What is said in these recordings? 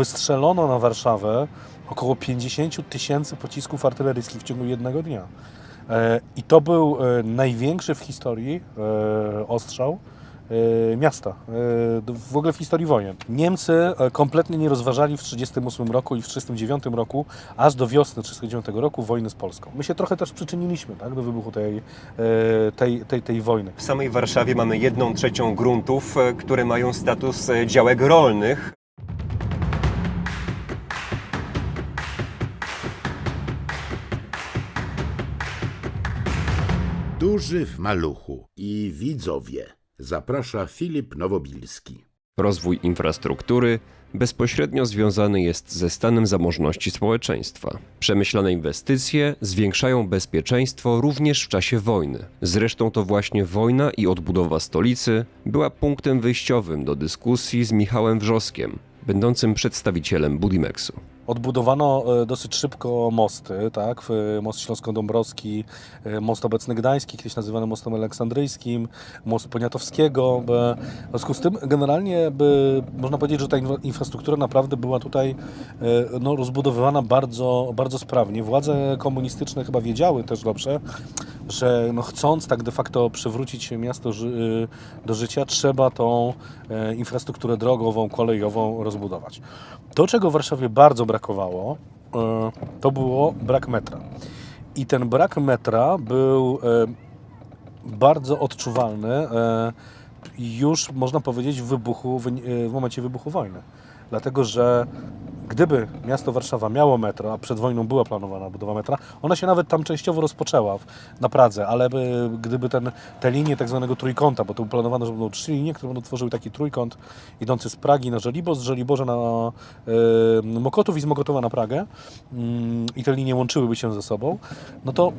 wystrzelono na Warszawę około 50 tysięcy pocisków artyleryjskich w ciągu jednego dnia. E, I to był e, największy w historii e, ostrzał miasta, w ogóle w historii wojen. Niemcy kompletnie nie rozważali w 1938 roku i w 1939 roku, aż do wiosny 1939 roku wojny z Polską. My się trochę też przyczyniliśmy tak, do wybuchu tej, tej, tej, tej wojny. W samej Warszawie mamy jedną trzecią gruntów, które mają status działek rolnych. Duży w maluchu i widzowie. Zaprasza Filip Nowobilski. Rozwój infrastruktury bezpośrednio związany jest ze stanem zamożności społeczeństwa. Przemyślane inwestycje zwiększają bezpieczeństwo również w czasie wojny. Zresztą to właśnie wojna i odbudowa stolicy była punktem wyjściowym do dyskusji z Michałem Wrzoskiem, będącym przedstawicielem Budimexu. Odbudowano e, dosyć szybko mosty, tak? W- Most Śląsko-Dąbrowski, e, most obecny Gdański, kiedyś nazywany mostem aleksandryjskim, most Poniatowskiego. e, W związku z tym generalnie by, można powiedzieć, że ta infrastruktura naprawdę była tutaj e, no, rozbudowywana bardzo, bardzo sprawnie. Władze komunistyczne chyba wiedziały też dobrze, że no, chcąc tak de facto przywrócić miasto do życia, trzeba tą e, infrastrukturę drogową, kolejową rozbudować. To, czego w Warszawie bardzo brakowało, e, to było brak metra. I ten brak metra był e, bardzo odczuwalny e, już, można powiedzieć, w, wybuchu, w, w momencie wybuchu wojny. Dlatego, że gdyby miasto Warszawa miało metro, a przed wojną była planowana budowa metra, ona się nawet tam częściowo rozpoczęła w, na Pradze, ale by, gdyby ten, te linie tak zwanego trójkąta, bo to planowano, że będą trzy linie, które będą tworzyły taki trójkąt idący z Pragi na Żoliborz, z Żoliborza na e, Mokotów i z Mokotowa na Pragę mm, i te linie łączyłyby się ze sobą, no to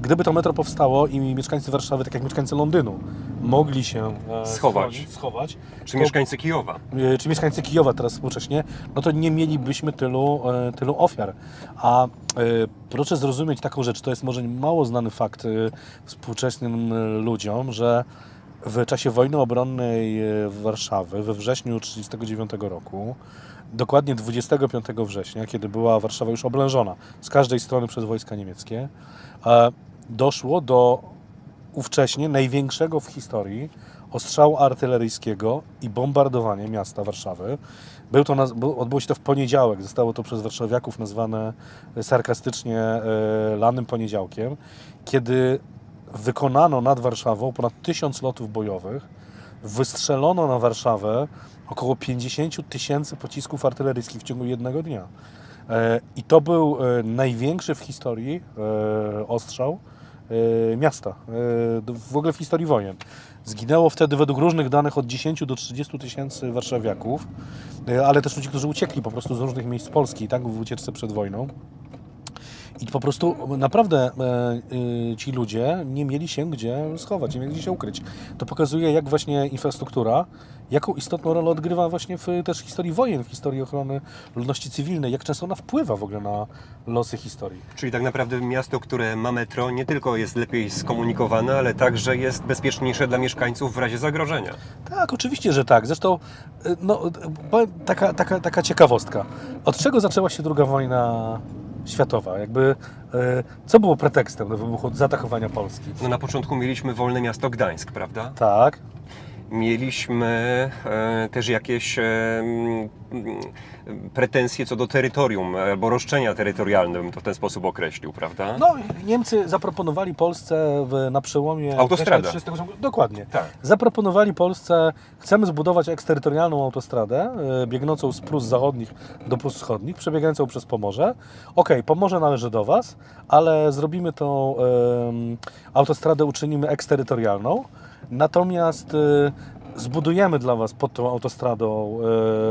gdyby to metro powstało i mieszkańcy Warszawy, tak jak mieszkańcy Londynu, mogli się e, Schować. schronić, schować Czy to- mieszkańcy Kijowa? e, czy mieszkańcy Kijowa teraz współcześnie, no to nie mielibyśmy tylu, e, tylu ofiar. A e, proszę zrozumieć taką rzecz, to jest może mało znany fakt e, współczesnym ludziom, że w czasie wojny obronnej Warszawy we wrześniu 1939 roku, dokładnie 25 września, kiedy była Warszawa już oblężona z każdej strony przez wojska niemieckie, doszło do ówcześnie największego w historii ostrzału artyleryjskiego i bombardowanie miasta Warszawy. Był to, odbyło się to w poniedziałek. Zostało to przez warszawiaków nazwane sarkastycznie e, lanym poniedziałkiem, kiedy wykonano nad Warszawą ponad tysiąc lotów bojowych, wystrzelono na Warszawę około 50 tysięcy pocisków artyleryjskich w ciągu jednego dnia. E, I to był e, największy w historii e, ostrzał e, miasta, e, w ogóle w historii wojen. Zginęło wtedy według różnych danych od 10 do 30 tysięcy warszawiaków, e, ale też ludzi, którzy uciekli po prostu z różnych miejsc Polski, tak, w ucieczce przed wojną. I po prostu naprawdę e, y, ci ludzie nie mieli się gdzie schować, nie mieli gdzie się ukryć. To pokazuje, jak właśnie infrastruktura, jaką istotną rolę odgrywa właśnie w też historii wojen, w historii ochrony ludności cywilnej, jak często ona wpływa w ogóle na losy historii. Czyli tak naprawdę miasto, które ma metro, nie tylko jest lepiej skomunikowane, ale także jest bezpieczniejsze dla mieszkańców w razie zagrożenia. Tak, oczywiście, że tak. Zresztą y, no, powiem, taka, taka, taka ciekawostka. Od czego zaczęła się II wojna światowa? Jakby, y, co było pretekstem do wybuchu, zaatakowania Polski? No na początku mieliśmy wolne miasto Gdańsk, prawda? Tak, Mieliśmy e, też jakieś e, pretensje co do terytorium, albo roszczenia terytorialne, bym to w ten sposób określił, prawda? No, Niemcy zaproponowali Polsce w, na przełomie... Autostradę. września 38 Dokładnie. Tak. Zaproponowali Polsce, chcemy zbudować eksterytorialną autostradę y, biegnącą z Prus zachodnich do Prus wschodnich, przebiegającą przez Pomorze. Okej, Pomorze należy do Was, ale zrobimy tą autostradę, uczynimy eksterytorialną, natomiast y, zbudujemy dla Was pod tą autostradą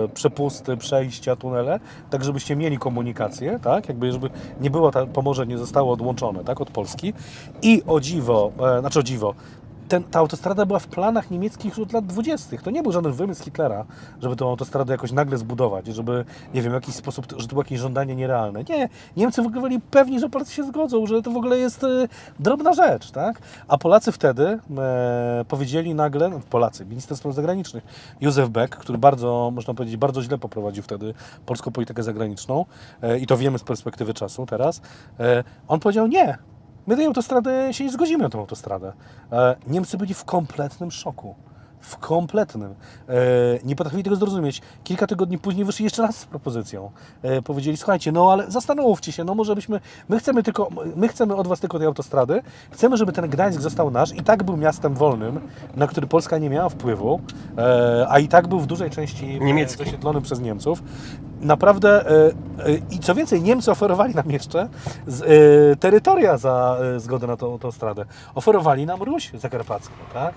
y, przepusty, przejścia, tunele, tak żebyście mieli komunikację, tak? Jakby żeby nie było, ta, Pomorze nie zostało odłączone, tak? Od Polski. I o dziwo, e, znaczy o dziwo, ten, ta autostrada była w planach niemieckich już od lat 20. To nie był żaden wymysł Hitlera, żeby tą autostradę jakoś nagle zbudować, żeby, nie wiem, w jakiś sposób, że to było jakieś żądanie nierealne. Nie, Niemcy w ogóle byli pewni, że Polacy się zgodzą, że to w ogóle jest e, drobna rzecz, tak? A Polacy wtedy e, powiedzieli nagle, no, Polacy, minister spraw zagranicznych, Józef Beck, który bardzo, można powiedzieć, bardzo źle poprowadził wtedy polską politykę zagraniczną e, i to wiemy z perspektywy czasu teraz, e, on powiedział nie, My tej autostrady się nie zgodzimy na tą autostradę. E, Niemcy byli w kompletnym szoku. W kompletnym. E, nie potrafili tego zrozumieć. Kilka tygodni później wyszli jeszcze raz z propozycją. E, powiedzieli, słuchajcie, no ale zastanówcie się, no może byśmy, my chcemy tylko, my chcemy od was tylko tej autostrady, chcemy, żeby ten Gdańsk został nasz i tak był miastem wolnym, na który Polska nie miała wpływu, a i tak był w dużej części Niemiecki. zasiedlony przez Niemców. Naprawdę e, e, i co więcej, Niemcy oferowali nam jeszcze e, terytoria za zgodę na tą autostradę. Oferowali nam Ruś Zakarpacką, tak?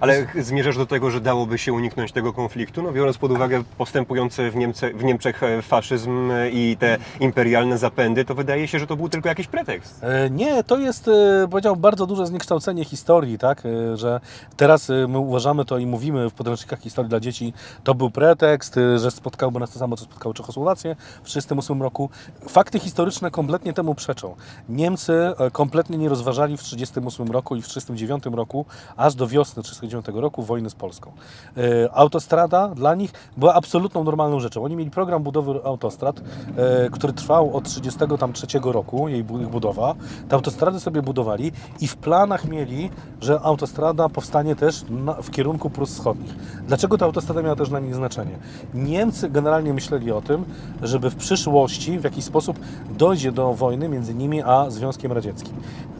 Ale zmierzasz do tego, że dałoby się uniknąć tego konfliktu, no biorąc pod uwagę postępujący w, Niemce, w Niemczech faszyzm i te imperialne zapędy, to wydaje się, że to był tylko jakiś pretekst. Nie, to jest, powiedziałbym, bardzo duże zniekształcenie historii, tak? Że teraz my uważamy to i mówimy w podręcznikach historii dla dzieci, to był pretekst, że spotkałoby nas to samo, co spotkało Czechosłowację w 1938 roku. Fakty historyczne kompletnie temu przeczą. Niemcy e, kompletnie nie rozważali w 1938 roku i w 1939 roku, aż do wiosny 1939 roku, wojny z Polską. E, Autostrada dla nich była absolutną normalną rzeczą. Oni mieli program budowy autostrad, e, który trwał od 1933 roku, jej budowa. Te autostrady sobie budowali i w planach mieli, że autostrada powstanie też w kierunku Prus Wschodnich. Dlaczego ta autostrada miała też dla nich znaczenie? Niemcy generalnie myśleli o tym, żeby w przyszłości w jakiś sposób dojdzie do wojny między nimi a Związkiem Radzieckim.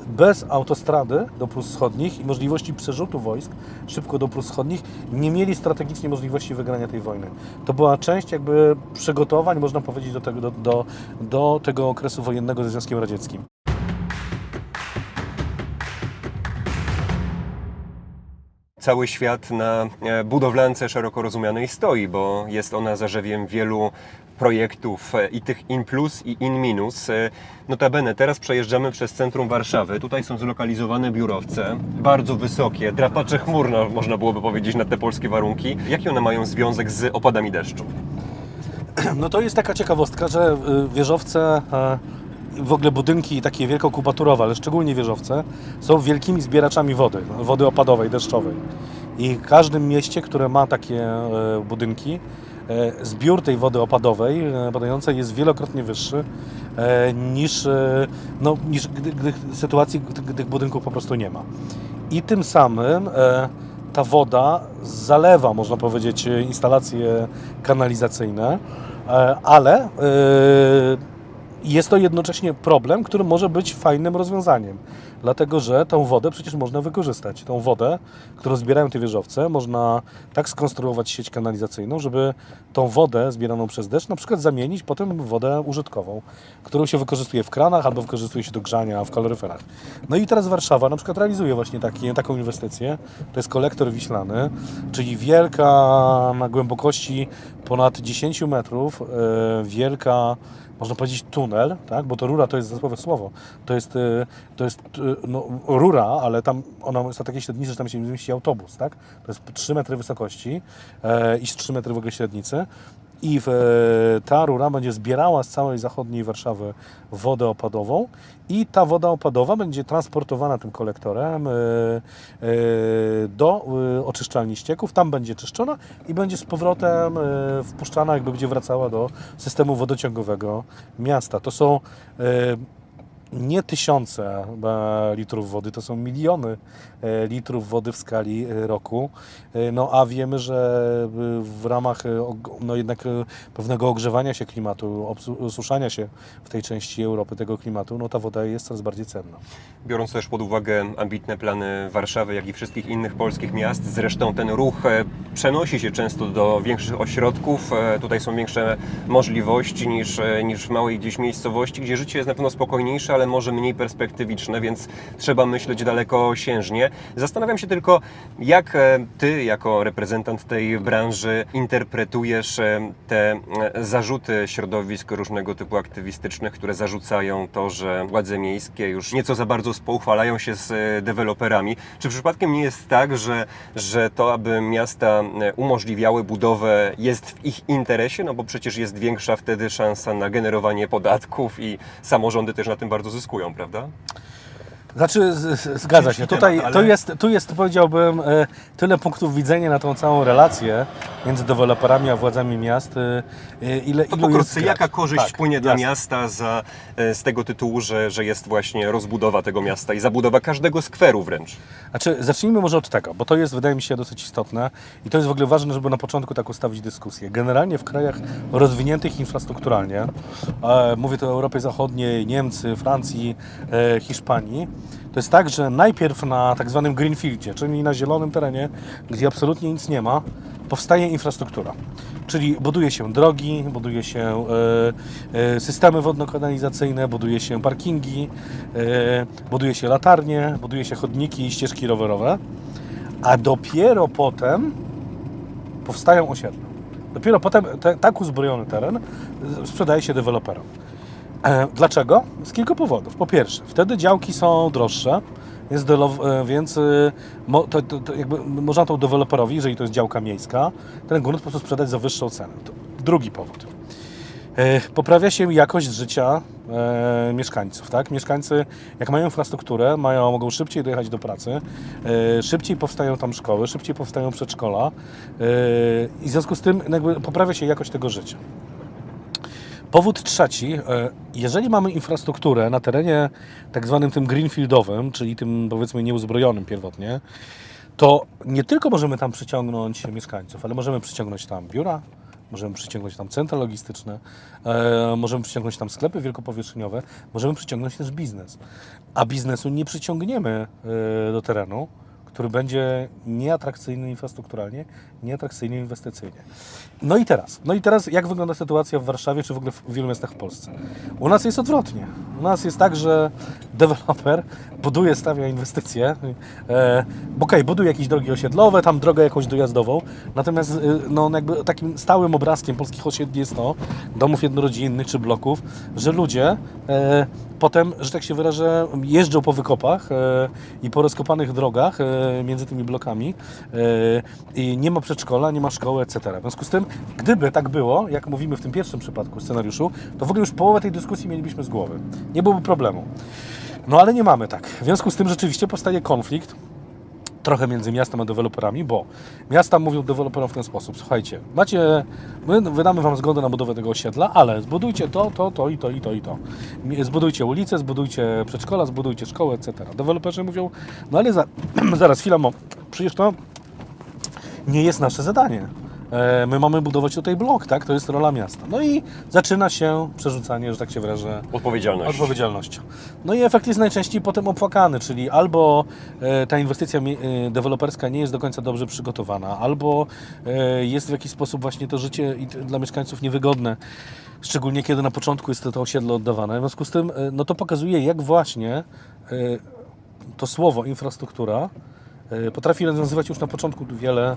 Bez autostrady do Prus Wschodnich i możliwości przerzutu wojsk szybko do Prus Wschodnich nie mieli strategicznie możliwości wygrania tej wojny. To była część jakby przygotowań, można powiedzieć, do tego, do, do, do tego okresu wojennego ze Związkiem Radzieckim. Cały świat na e, budowlance szeroko rozumianej stoi, bo jest ona zarzewiem wielu projektów e, i tych in plus i in minus. E, Notabene, teraz przejeżdżamy przez centrum Warszawy. Tutaj są zlokalizowane biurowce, bardzo wysokie, drapacze chmur, można byłoby powiedzieć, na te polskie warunki. Jaki one mają związek z opadami deszczu? No to jest taka ciekawostka, że y, wieżowce, w ogóle budynki takie wielkokubaturowe, ale szczególnie wieżowce, są wielkimi zbieraczami wody, wody opadowej, deszczowej. I w każdym mieście, które ma takie e, budynki, e, zbiór tej wody opadowej, e, padającej jest wielokrotnie wyższy niż, no, niż gdy, gdy sytuacji, gdy gdy budynków po prostu nie ma. I tym samym ta woda zalewa, można powiedzieć, instalacje kanalizacyjne, ale jest to jednocześnie problem, który może być fajnym rozwiązaniem. Dlatego, że tą wodę przecież można wykorzystać. Tą wodę, którą zbierają te wieżowce, można tak skonstruować sieć kanalizacyjną, żeby tą wodę zbieraną przez deszcz na przykład zamienić potem w wodę użytkową, którą się wykorzystuje w kranach albo wykorzystuje się do grzania w kaloryferach. No i teraz Warszawa na przykład realizuje właśnie taki, taką inwestycję. To jest kolektor wiślany, czyli wielka na głębokości ponad 10 metrów, e, wielka można powiedzieć tunel, tak? bo to rura to jest zespołowe słowo. To jest, y, to jest y, no, rura, ale tam ona jest o takiej średnicy, że tam się nie zmieści autobus. Tak? To jest 3 metry wysokości e, i 3 metry w ogóle średnicy. I e, ta rura będzie zbierała z całej zachodniej Warszawy wodę opadową i ta woda opadowa będzie transportowana tym kolektorem e, e, do oczyszczalni ścieków, tam będzie czyszczona i będzie z powrotem wpuszczana, jakby będzie wracała do systemu wodociągowego miasta. To są nie tysiące e, litrów wody, to są miliony e, litrów wody w skali e, roku. No a wiemy, że w ramach no jednak pewnego ogrzewania się klimatu, osuszania się w tej części Europy tego klimatu, no ta woda jest coraz bardziej cenna. Biorąc też pod uwagę ambitne plany Warszawy, jak i wszystkich innych polskich miast, zresztą ten ruch przenosi się często do większych ośrodków. Tutaj są większe możliwości niż, niż w małej gdzieś miejscowości, gdzie życie jest na pewno spokojniejsze, ale może mniej perspektywiczne, więc trzeba myśleć dalekosiężnie. Zastanawiam się tylko, jak e, ty, jako reprezentant tej branży, interpretujesz e, te e, zarzuty środowisk różnego typu aktywistycznych, które zarzucają to, że władze miejskie już nieco za bardzo współchwalają się z deweloperami. Czy przypadkiem nie jest tak, że, że to, aby miasta umożliwiały budowę, jest w ich interesie? No bo przecież jest większa wtedy szansa na generowanie podatków i samorządy też na tym bardzo zyskują, prawda? Znaczy, z, z, zgadza się. Tutaj temat, tu, ale- jest, tu jest, powiedziałbym, e, tyle punktów widzenia na tą całą relację między deweloperami a władzami miast, e, e, ile To ilu jest jaka korzyść Tak, płynie dla miasta za, z tego tytułu, że, że jest właśnie rozbudowa tego miasta i zabudowa każdego skweru wręcz? Znaczy, zacznijmy może od tego, bo to jest, wydaje mi się, dosyć istotne i to jest w ogóle ważne, żeby na początku tak ustawić dyskusję. Generalnie w krajach rozwiniętych infrastrukturalnie, mówię tu o Europie Zachodniej, Niemcy, Francji, Hiszpanii, to jest tak, że najpierw na tak zwanym greenfieldzie, czyli na zielonym terenie, gdzie absolutnie nic nie ma, powstaje infrastruktura. Czyli buduje się drogi, buduje się e, e, systemy wodno-kanalizacyjne, buduje się parkingi, e, buduje się latarnie, buduje się chodniki i ścieżki rowerowe, a dopiero potem powstają osiedla. Dopiero potem te, tak uzbrojony teren sprzedaje się deweloperom. E, Dlaczego? Z kilku powodów. Po pierwsze, wtedy działki są droższe, delo- e, więc e, to, to, to można tą deweloperowi, jeżeli to jest działka miejska, ten grunt po prostu sprzedać za wyższą cenę. To drugi powód. Poprawia się jakość życia mieszkańców. Tak? Mieszkańcy, jak mają infrastrukturę, mają, mogą szybciej dojechać do pracy, szybciej powstają tam szkoły, szybciej powstają przedszkola i w związku z tym jakby poprawia się jakość tego życia. Powód trzeci, e, jeżeli mamy infrastrukturę na terenie tak zwanym tym greenfieldowym, czyli tym powiedzmy nieuzbrojonym pierwotnie, to nie tylko możemy tam przyciągnąć mieszkańców, ale możemy przyciągnąć tam biura, możemy przyciągnąć tam centra logistyczne, e, możemy przyciągnąć tam sklepy wielkopowierzchniowe, możemy przyciągnąć też biznes. A biznesu nie przyciągniemy e, do terenu, który będzie nieatrakcyjny infrastrukturalnie, nieatrakcyjny inwestycyjnie. No i teraz, no i teraz jak wygląda sytuacja w Warszawie, czy w ogóle w wielu miastach w Polsce? U nas jest odwrotnie. U nas jest tak, że deweloper buduje, stawia inwestycje, e, okej, buduje jakieś drogi osiedlowe, tam drogę jakąś dojazdową, natomiast e, no, jakby takim stałym obrazkiem polskich osiedli jest to, domów jednorodzinnych czy bloków, że ludzie e, potem, że tak się wyrażę, jeżdżą po wykopach e, i po rozkopanych drogach e, między tymi blokami e, i nie ma przedszkola, nie ma szkoły, etc. W związku z tym, gdyby tak było, jak mówimy w tym pierwszym przypadku scenariuszu, to w ogóle już połowę tej dyskusji mielibyśmy z głowy. Nie byłoby problemu. No ale nie mamy tak. W związku z tym rzeczywiście powstaje konflikt trochę między miastem a deweloperami, bo miasta mówią deweloperom w ten sposób, słuchajcie, macie, my wydamy Wam zgodę na budowę tego osiedla, ale zbudujcie to, to, to i to i to i to. Zbudujcie ulicę, zbudujcie przedszkola, zbudujcie szkołę, etc. Deweloperzy mówią, no ale za, zaraz, chwila, mo, przecież to nie jest nasze zadanie. E, My mamy budować tutaj blok, tak? To jest rola miasta. No i zaczyna się przerzucanie, że tak się wyrażę, Odpowiedzialność. odpowiedzialnością. No i efekt jest najczęściej potem opłakany, czyli albo e, ta inwestycja e, deweloperska nie jest do końca dobrze przygotowana, albo jest w jakiś sposób właśnie to życie dla mieszkańców niewygodne, szczególnie kiedy na początku jest to, to osiedle oddawane. W związku z tym no to pokazuje, jak właśnie to słowo infrastruktura potrafi rozwiązywać już na początku wiele,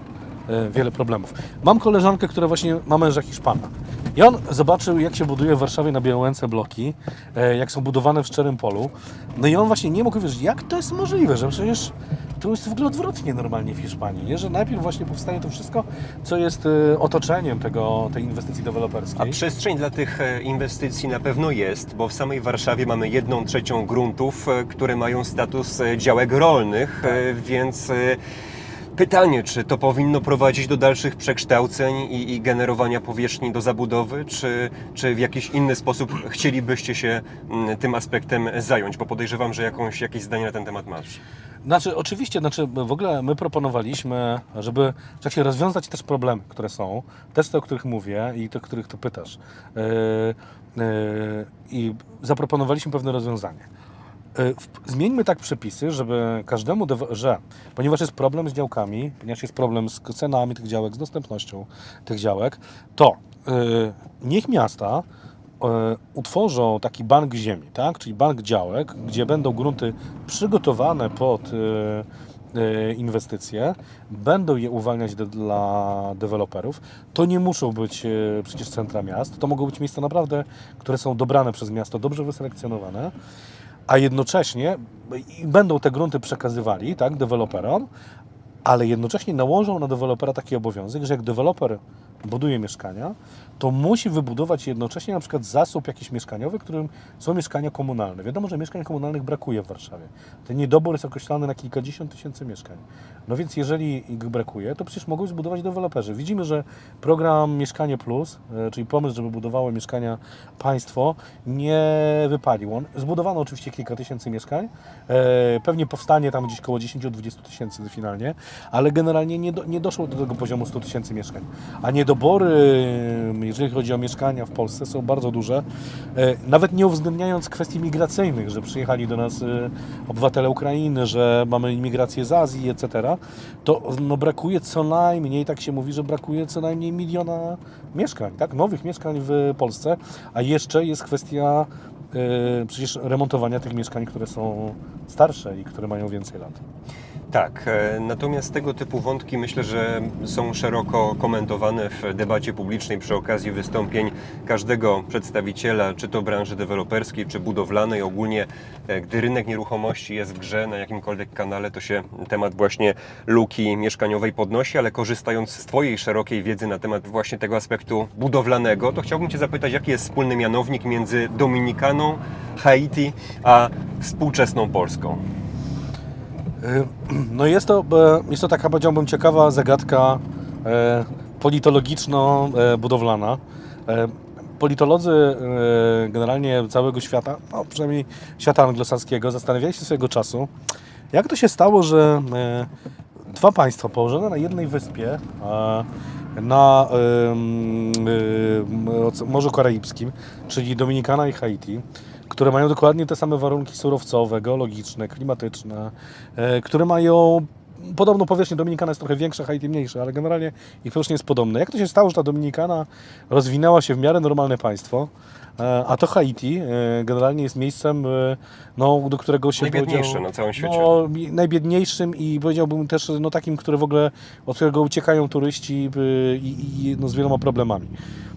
e, wiele problemów. Mam koleżankę, która właśnie ma męża Hiszpana. I on zobaczył, jak się buduje w Warszawie na Białęce bloki, e, jak są budowane w Szczerym Polu. No i on właśnie nie mógł wiedzieć, jak to jest możliwe, że przecież to jest w ogóle odwrotnie normalnie w Hiszpanii, nie? że najpierw właśnie powstaje to wszystko, co jest e, otoczeniem tego, tej inwestycji A deweloperskiej. przestrzeń dla tych e, inwestycji na pewno jest, bo w samej Warszawie mamy jedną trzecią gruntów, które mają status działek rolnych, e, więc pytanie, czy to powinno prowadzić do dalszych przekształceń i, i generowania powierzchni do zabudowy, czy, czy w jakiś inny sposób chcielibyście się mm, tym aspektem zająć, bo podejrzewam, że jakąś, jakieś zdanie na ten temat masz. Znaczy, oczywiście, znaczy w ogóle my proponowaliśmy, żeby się rozwiązać też problemy, które są, też te, o których mówię i te, o których ty pytasz. Yy, yy, I zaproponowaliśmy pewne rozwiązanie. Y, Zmieńmy tak przepisy, żeby każdemu, że ponieważ jest problem z działkami, ponieważ jest problem z cenami tych działek, z dostępnością tych działek, to y, niech miasta y, utworzą taki bank ziemi, tak? czyli bank działek, gdzie będą grunty przygotowane pod inwestycje, będą je uwalniać dla deweloperów. To nie muszą być przecież centra miast, to mogą być miejsca naprawdę, które są dobrane przez miasto, dobrze wyselekcjonowane a jednocześnie będą te grunty przekazywali tak, deweloperom, ale jednocześnie nałożą na dewelopera taki obowiązek, że jak deweloper buduje mieszkania, to musi wybudować jednocześnie na przykład zasób jakiś mieszkaniowy, którym są mieszkania komunalne. Wiadomo, że mieszkań komunalnych brakuje w Warszawie. Ten niedobór jest określany na kilkadziesiąt tysięcy mieszkań. No więc jeżeli ich brakuje, to przecież mogą zbudować deweloperzy. Widzimy, że program Mieszkanie Plus, e, czyli pomysł, żeby budowało mieszkania państwo, nie wypalił. On, zbudowano oczywiście kilka tysięcy mieszkań, e, pewnie powstanie tam gdzieś koło 10-20 tysięcy finalnie, ale generalnie nie, do, nie doszło do tego poziomu 100 tysięcy mieszkań. A niedobory, e, jeżeli chodzi o mieszkania w Polsce, są bardzo duże, e, nawet nie uwzględniając kwestii migracyjnych, że przyjechali do nas e, obywatele Ukrainy, że mamy imigrację z Azji, etc., to no, brakuje co najmniej, tak się mówi, że brakuje co najmniej miliona mieszkań, tak? nowych mieszkań w Polsce, a jeszcze jest kwestia e, przecież remontowania tych mieszkań, które są starsze i które mają więcej lat. Tak, e, natomiast tego typu wątki myślę, że są szeroko komentowane w debacie publicznej przy okazji wystąpień każdego przedstawiciela, czy to branży deweloperskiej, czy budowlanej. Ogólnie, e, gdy rynek nieruchomości jest w grze na jakimkolwiek kanale, to się temat właśnie luki mieszkaniowej podnosi, ale korzystając z Twojej szerokiej wiedzy na temat właśnie tego aspektu budowlanego, to chciałbym Cię zapytać, jaki jest wspólny mianownik między Dominikaną, Haiti, a współczesną Polską? Y, No jest to, e, jest to taka, powiedziałbym, ciekawa zagadka e, politologiczno-budowlana. E, Politolodzy generalnie całego świata, no przynajmniej świata anglosaskiego, zastanawiali się swojego czasu, jak to się stało, że dwa państwa położone na jednej wyspie, na Morzu Karaibskim, czyli Dominikana i Haiti, które mają dokładnie te same warunki surowcowe, geologiczne, klimatyczne, e, które mają podobną powierzchnię. Dominikana jest trochę większa, Haiti mniejsze, ale generalnie ich powierzchnia jest podobna. Jak to się stało, że ta Dominikana rozwinęła się w miarę normalne państwo, e, a to Haiti e, generalnie jest miejscem, no, do którego się Najbiedniejsze powiedział- na całym świecie. No, najbiedniejszym i powiedziałbym też no, takim, które w ogóle, od którego uciekają turyści i, i no, z wieloma problemami.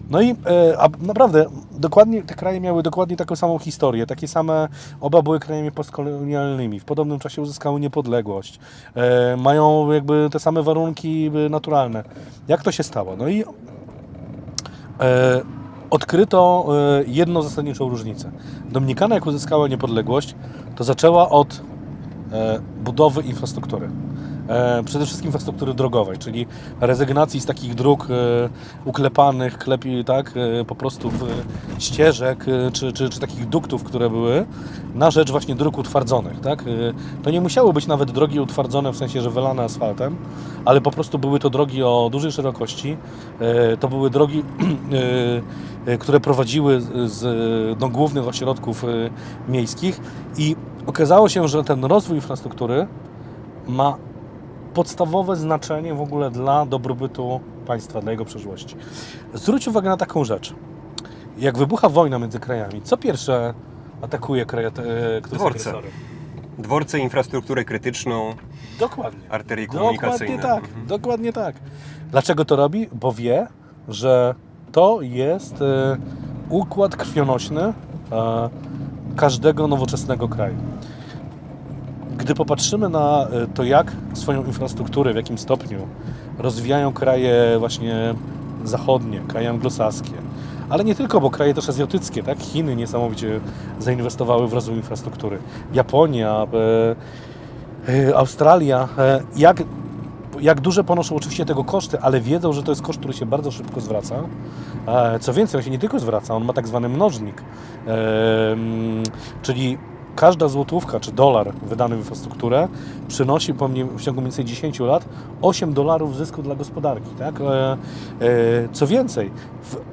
No i e, a naprawdę, dokładnie, te kraje miały dokładnie taką samą historię, takie same, oba były krajami postkolonialnymi, w podobnym czasie uzyskały niepodległość, e, mają jakby te same warunki naturalne. Jak to się stało? No i e, odkryto jedną zasadniczą różnicę. Dominikana, jak uzyskała niepodległość, to zaczęła od budowy infrastruktury. E, przede wszystkim infrastruktury drogowej, czyli rezygnacji z takich dróg e, uklepanych, klepi, tak, e, po prostu ścieżek czy, czy, czy takich duktów, które były, na rzecz właśnie dróg utwardzonych. Tak? To nie musiały być nawet drogi utwardzone w sensie, że wylane asfaltem, ale po prostu były to drogi o dużej szerokości. To były drogi, które prowadziły z- do głównych ośrodków miejskich i okazało się, że ten rozwój infrastruktury ma podstawowe znaczenie w ogóle dla dobrobytu państwa, dla jego przyszłości. Zwróć uwagę na taką rzecz. Jak wybucha wojna między krajami, co pierwsze atakuje kraje, te, które Dworce. Dworce, infrastrukturę krytyczną, Dokładnie. arterie Dokładnie komunikacyjne. tak, Mhm. dokładnie tak. Dlaczego to robi? Bo wie, że to jest e, układ krwionośny e, każdego nowoczesnego kraju. Gdy popatrzymy na e, to, jak swoją infrastrukturę, w jakim stopniu rozwijają kraje właśnie zachodnie, kraje anglosaskie, ale nie tylko, bo kraje też azjatyckie, tak? Chiny niesamowicie zainwestowały w rozwój infrastruktury. Japonia, e, e, Australia, e, jak, jak duże ponoszą oczywiście tego koszty, ale wiedzą, że to jest koszt, który się bardzo szybko zwraca. E, Co więcej, on się nie tylko zwraca, on ma tak zwany mnożnik, E, czyli każda złotówka czy dolar wydany w infrastrukturę przynosi po w ciągu mniej więcej 10 lat 8 dolarów zysku dla gospodarki. Tak? E, e, Co więcej,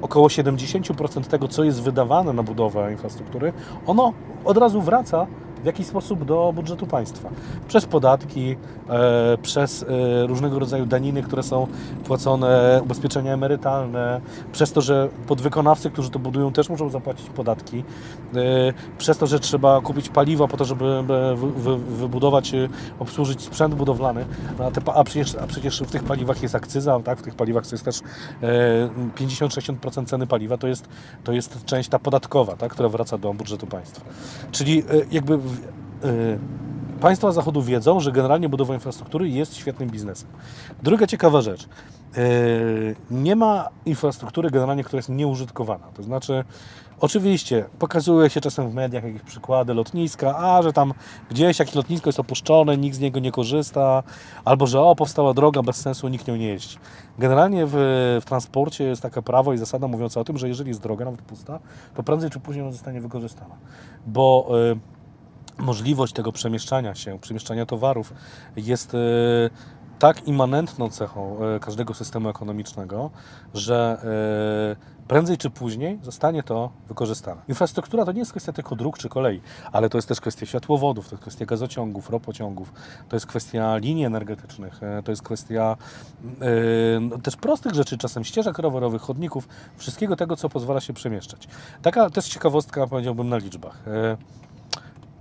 około 70% tego, co jest wydawane na budowę infrastruktury, ono od razu wraca W jaki sposób do budżetu państwa? Przez podatki, e, przez e, różnego rodzaju daniny, które są płacone, ubezpieczenia emerytalne, przez to, że podwykonawcy, którzy to budują, też muszą zapłacić podatki, e, przez to, że trzeba kupić paliwa po to, żeby wy, wy, wybudować, obsłużyć sprzęt budowlany, no, a, przecież, a przecież w tych paliwach jest akcyza, tak? w tych paliwach jest też e, 50-60% ceny paliwa, to jest, to jest część ta podatkowa, tak? która wraca do budżetu państwa. Czyli jakby e, Państwa Zachodu wiedzą, że generalnie budowa infrastruktury jest świetnym biznesem. Druga ciekawa rzecz. e, Nie ma infrastruktury generalnie, która jest nieużytkowana. To znaczy, oczywiście pokazuje się czasem w mediach jakieś przykłady lotniska, a że tam gdzieś jakieś lotnisko jest opuszczone, nikt z niego nie korzysta, albo że o, powstała droga bez sensu, nikt nią nie jeździ. Generalnie w, w transporcie jest takie prawo i zasada mówiąca o tym, że jeżeli jest droga, nawet pusta, to prędzej czy później ona zostanie wykorzystana. Bo e, możliwość tego przemieszczania się, przemieszczania towarów jest e, tak immanentną cechą e, każdego systemu ekonomicznego, że e, prędzej czy później zostanie to wykorzystane. Infrastruktura to nie jest kwestia tylko dróg czy kolei, ale to jest też kwestia światłowodów, to jest kwestia gazociągów, ropociągów, to jest kwestia linii energetycznych, to jest kwestia no, też prostych rzeczy, czasem ścieżek rowerowych, chodników, wszystkiego tego, co pozwala się przemieszczać. Taka też ciekawostka, powiedziałbym, na liczbach.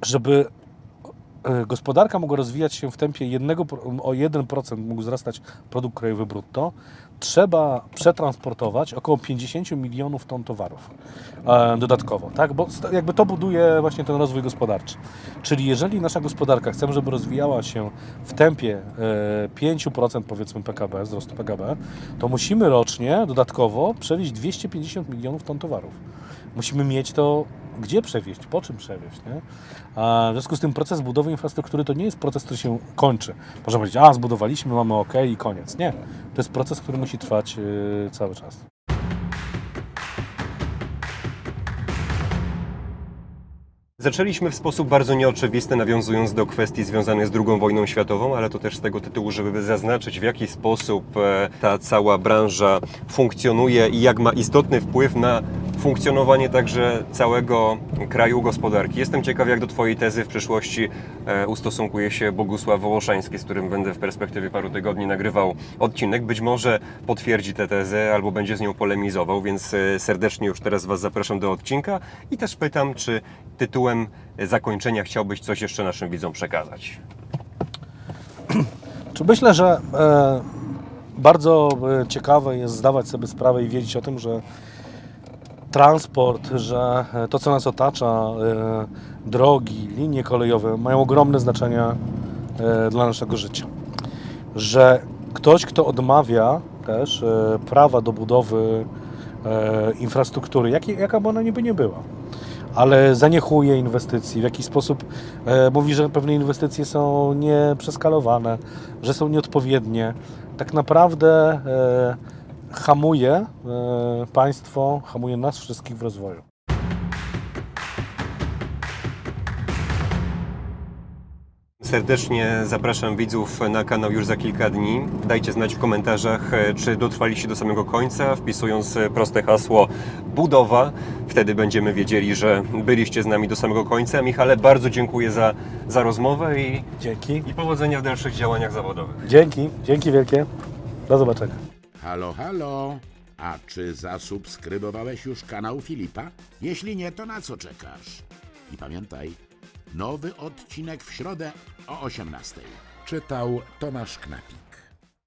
E, żeby e, gospodarka mogła rozwijać się w tempie jednego, o 1% mógł wzrastać produkt krajowy brutto, trzeba przetransportować około 50 milionów ton towarów e, dodatkowo, tak? Bo jakby to buduje właśnie ten rozwój gospodarczy. Czyli jeżeli nasza gospodarka chcemy, żeby rozwijała się w tempie e, 5% powiedzmy PKB, wzrostu PKB, to musimy rocznie dodatkowo przewieźć 250 milionów ton towarów. Musimy mieć to gdzie przewieźć, po czym przewieźć. Nie? A w związku z tym proces budowy infrastruktury to nie jest proces, który się kończy. Można powiedzieć, a zbudowaliśmy, mamy OK i koniec. Nie. To jest proces, który musi trwać yy, cały czas. Zaczęliśmy w sposób bardzo nieoczywisty, nawiązując do kwestii związanych z II wojną światową, ale to też z tego tytułu, żeby zaznaczyć, w jaki sposób e, ta cała branża funkcjonuje i jak ma istotny wpływ na funkcjonowanie także całego kraju gospodarki. Jestem ciekaw, jak do Twojej tezy w przyszłości e, ustosunkuje się Bogusław Wołoszański, z którym będę w perspektywie paru tygodni nagrywał odcinek. Być może potwierdzi tę tezę albo będzie z nią polemizował, więc e, serdecznie już teraz Was zapraszam do odcinka i też pytam, czy tytułem zakończenia chciałbyś coś jeszcze naszym widzom przekazać. Czy myślę, że e, bardzo e, ciekawe jest zdawać sobie sprawę i wiedzieć o tym, że transport, że e, to, co nas otacza, drogi, linie kolejowe mają ogromne znaczenie dla naszego życia. Że ktoś, kto odmawia też prawa do budowy infrastruktury, jakiej, jaka by ona niby nie była, ale zaniechuje inwestycji, w jakiś sposób e, mówi, że pewne inwestycje są nieprzeskalowane, że są nieodpowiednie. Tak naprawdę e, hamuje e, państwo, hamuje nas wszystkich w rozwoju. Serdecznie zapraszam widzów na kanał już za kilka dni. Dajcie znać w komentarzach, e, czy dotrwaliście do samego końca, wpisując proste hasło budowa. Wtedy będziemy wiedzieli, że byliście z nami do samego końca. Michale, bardzo dziękuję za, za rozmowę i, Dzięki. i powodzenia w dalszych działaniach zawodowych. Dzięki, dzięki wielkie. Do zobaczenia. Halo, halo. A czy zasubskrybowałeś już kanał Filipa? Jeśli nie, to na co czekasz? I pamiętaj, nowy odcinek w środę o 18:00. Czytał Tomasz Knapik.